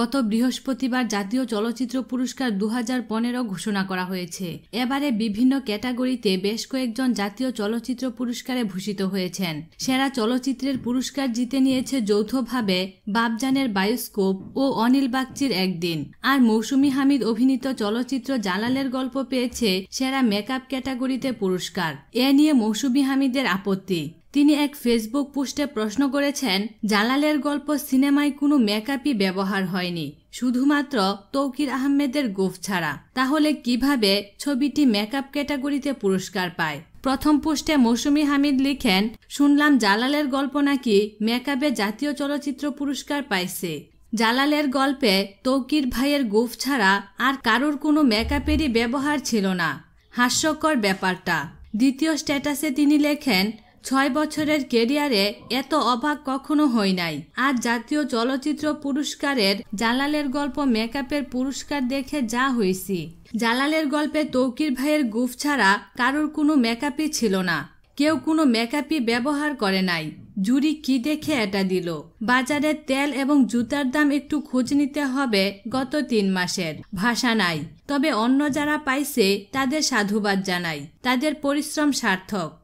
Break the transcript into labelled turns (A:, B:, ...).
A: গত বৃহস্পতিবার জাতীয় চলচ্চিত্র পুরস্কার দু হাজার পনেরো ঘোষণা করা হয়েছে। এবারে বিভিন্ন ক্যাটাগরিতে বেশ কয়েকজন জাতীয় চলচ্চিত্র পুরস্কারে ভূষিত হয়েছেন। সেরা চলচ্চিত্রের পুরস্কার জিতে নিয়েছে যৌথভাবে বাবজানের বায়োস্কোপ ও অনিল বাগচির একদিন। আর মৌসুমি হামিদ অভিনীত চলচ্চিত্র জালালের গল্প পেয়েছে সেরা মেকআপ ক্যাটাগরিতে পুরস্কার। এ নিয়ে মৌসুমি হামিদের আপত্তি। তিনি এক ফেসবুক পোস্টে প্রশ্ন করেছেন, জালালের গল্প সিনেমায় কোনো মেকআপই ব্যবহার হয়নি, শুধুমাত্র তৌকির আহমেদের গোফ ছাড়া। তাহলে কীভাবে ছবিটি মেকআপ ক্যাটাগরিতে পুরস্কার পায়? প্রথম পোস্টে মৌসুমি হামিদ লিখেন, শুনলাম জালালের গল্প নাকি মেকআপে জাতীয় চলচ্চিত্র পুরস্কার পাইছে। জালালের গল্পে তৌকির ভাইয়ের গোফ ছাড়া আর কারোর কোনো মেকআপেরই ব্যবহার ছিল না। হাস্যকর ব্যাপারটা। দ্বিতীয় স্ট্যাটাসে তিনি লেখেন ছয় বছরের কেরিয়ারে এত অবাক কখনো হই নাই। আর জাতীয় চলচ্চিত্র পুরস্কারের জালালের গল্প মেকআপের পুরস্কার দেখে যা হয়েছি। জালালের গল্পে তৌকির ভাইয়ের গুফ ছাড়া কারোর কোনো মেকআপই ছিল না। কেউ কোনো মেকআপই ব্যবহার করে নাই। জুরি কি দেখে এটা দিল? বাজারে তেল এবং জুতার দাম একটু খোঁজ নিতে হবে গত তিন মাসের। ভাষা নাই। তবে অন্য যারা পাইছে, তাদের সাধুবাদ জানাই। তাদের পরিশ্রম সার্থক।